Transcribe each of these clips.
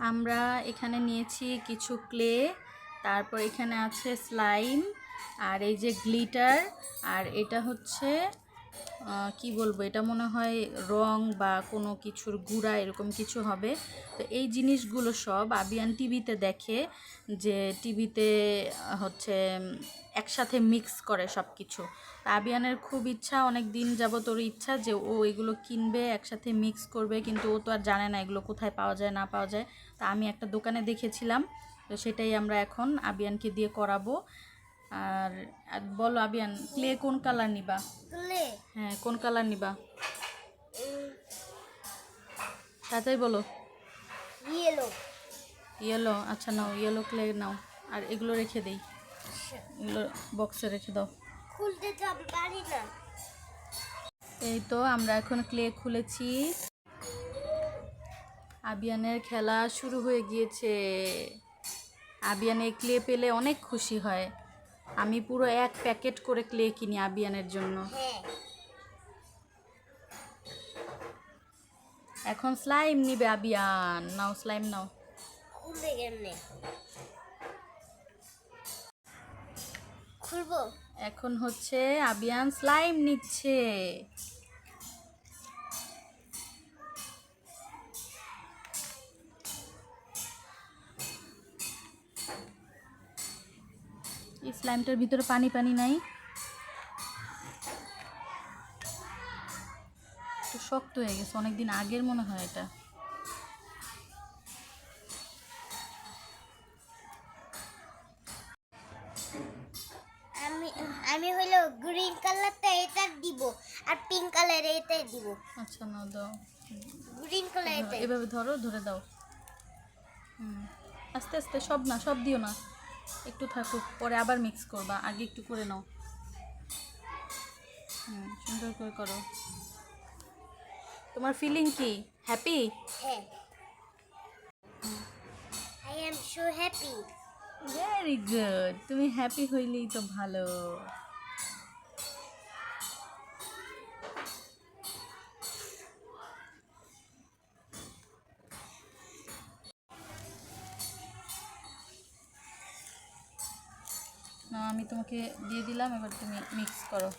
আমরা এখানে নিয়েছি কিছু ক্লে, তারপর এখানে আছে স্লাইম, আর এই যে গ্লিটার, আর এটা হচ্ছে কি বলব, এটা মনে হয় রং বা কোনো কিছুর গুঁড়া, এরকম কিছু হবে। তো এই জিনিসগুলো সব আবিয়ান টিভিতে দেখে যে টিভিতে হচ্ছে একসাথে মিক্স করে সব কিছু তা আবিয়ানের খুব ইচ্ছা অনেক দিন যাবত ওর ইচ্ছা যে ও এগুলো কিনবে একসাথে মিক্স করবে কিন্তু ও তো আর জানে না এগুলো কোথায় পাওয়া যায় না পাওয়া যায়। তা আমি একটা দোকানে দেখেছিলাম তো সেটাই আমরা এখন আবিয়ানকে দিয়ে করাবো। আর বলো আবিয়ান ক্লে কোন কালার নিবা? ক্লে। হ্যাঁ কোন কালার নিবা? তাতেই বলো। ইয়েলো। ইয়েলো আচ্ছা নাও ইয়েলো ক্লে নাও আর এগুলো রেখে দেই। এগুলো বক্সে রেখে দাও। খুলতে পারি না। এই তো আমরা এখন ক্লে খুলেছি। আবিয়ানের খেলা শুরু হয়ে গিয়েছে। আবিয়ান এই ক্লে পেলে অনেক খুশি হয়। আমি পুরো এক প্যাকেট করে ক্লে কিনি আবিয়ানের জন্য। এখন স্লাইম নিবে আবিয়ান। নাও স্লাইম নাও। এখন হচ্ছে আবিয়ান স্লাইম নিচ্ছে। এই স্লাইমটার ভিতরে পানি পানি নাই। একটু শক্ত হয়ে গেছে, অনেকদিন আগের মনে হয় এটা। আমি হলো গ্রিন কালারটা এটা দিব আর পিঙ্ক কালার এটাই দিব। আচ্ছা না দাও। গ্রিন কালার এটাই। এভাবে ধরো ধরে দাও। হুম। আস্তে আস্তে সব না সব দিও না। একটু থাকুক পরে আবার মিক্স করবা। আগে একটু করে নাও। হুম সুন্দর করে করো। তোমার ফিলিং কি? হ্যাপি হ্যাঁ। I am so happy very good তুমি হ্যাপি হইলেই তো ভালো। আমি তোমাকে দিয়ে দিলাম এবার তুমি মিক্স করো।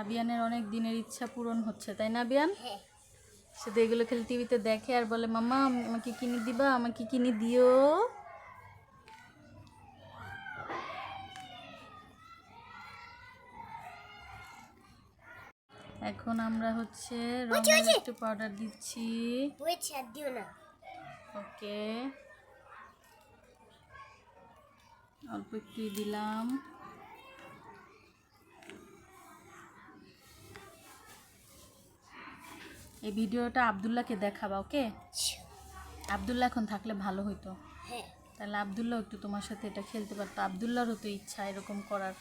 আবিয়ানের অনেক দিনের ইচ্ছা পূরণ হচ্ছে তাই না আবিয়ান? হ্যাঁ। শুধু এগুলো খেলে টিভিতে দেখে আর বলে মামা আমাকে কিনে দিবা আমাকে কিনে দিও। এখন আমরা হচ্ছে রঙের একটু পাউডার দিচ্ছি। দিও না। ওকে। অল্প একটু দিলাম। এই ভিডিওটা আবদুল্লাহকে দেখাবা ওকে? আবদুল্লাহ এখন থাকলে ভালো হইতো। হ্যাঁ। তাহলে আবদুল্লাহ একটু তোমার সাথে এটা খেলতে পারতো। আবদুল্লাহরও তো ইচ্ছা এরকম করার।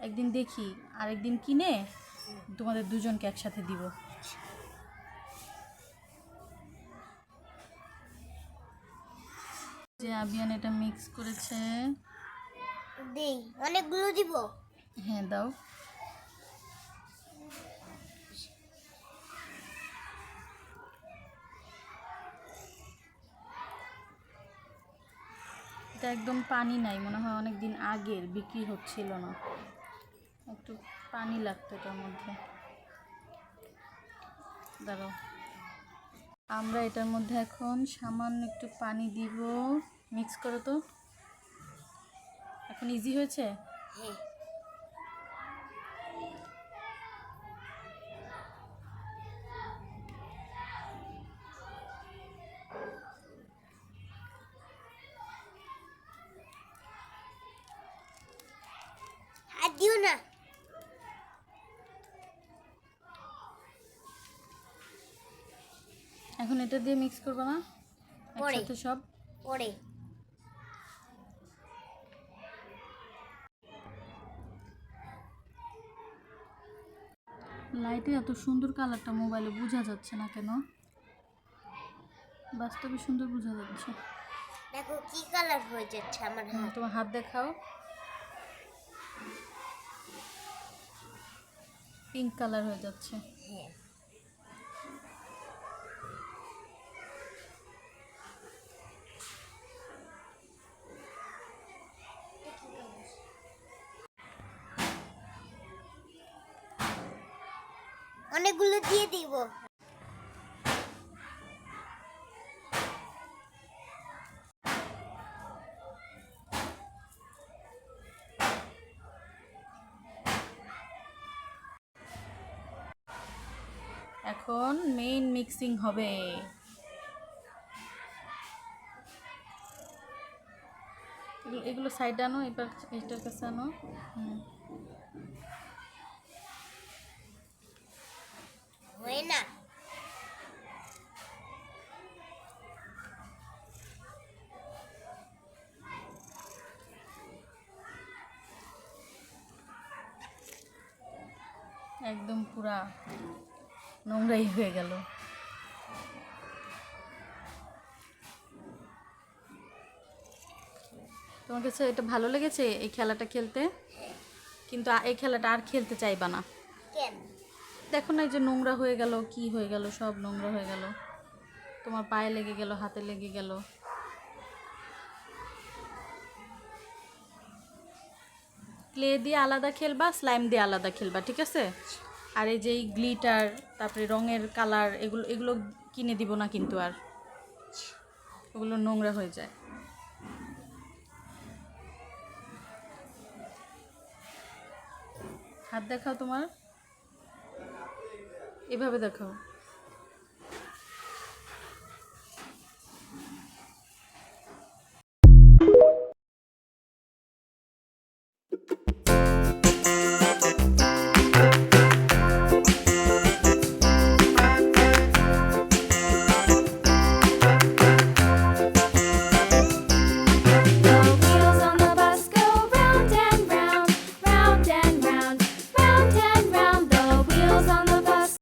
একদিন দেখি আরেকদিন কিনে তোমাদের দুজনকে একসাথে দিব। যে আবিয়ান এটা মিক্স করেছে। দেই অনেকগুলো দিব। হ্যাঁ দাও। এটা একদম পানি নাই মনে হয় অনেক দিন আগের বিক্রি হচ্ছিল না। একটু পানি লাগতো এটার মধ্যে। দাঁড়াও। আমরা এটার মধ্যে এখন সামান্য একটু পানি দিব। মিক্স করো তো। এখন ইজি হয়েছে? হ্যাঁ। দিও না। এখন এটা দিয়ে মিক্স করব না। পরে। একসাথে সব। পরে। লাইটে এত সুন্দর কালারটা মোবাইলে বোঝা যাচ্ছে না কেন? বাস্তবে সুন্দর বোঝা যাচ্ছে। দেখো কি কালার হয়ে যাচ্ছে আমার হাত। তোমার হাত দেখাও। পিঙ্ক কালার হয়ে যাচ্ছে। হ্যাঁ। অনেকগুলো দিয়ে দিব। এখন মেইন মিক্সিং হবে। এগুলো- সাইড আনো, এবার এটার কাছে আনো। হুম। হয় না একদম পুরা নোংরাই হয়ে গেল। তোমার কাছে এটা ভালো লেগেছে এই খেলাটা খেলতে? কিন্তু এই খেলাটা আর খেলতে চাইবা না। কেন? দেখো না এই যে নোংরা হয়ে গেল, কি হয়ে গেল, সব নোংরা হয়ে গেল। তোমার পায়ে লেগে গেল, হাতে লেগে গেল। ক্লে দিয়ে আলাদা খেলবা, স্লাইম দিয়ে আলাদা খেলবা, ঠিক আছে? আর এই যে এই গ্লিটার, তারপরে রঙের কালার, এগুলো এগুলো কিনে দিব না কিন্তু আর। ওগুলো নোংরা হয়ে যায়। হাত দেখাও তোমার। এভাবে দেখাও।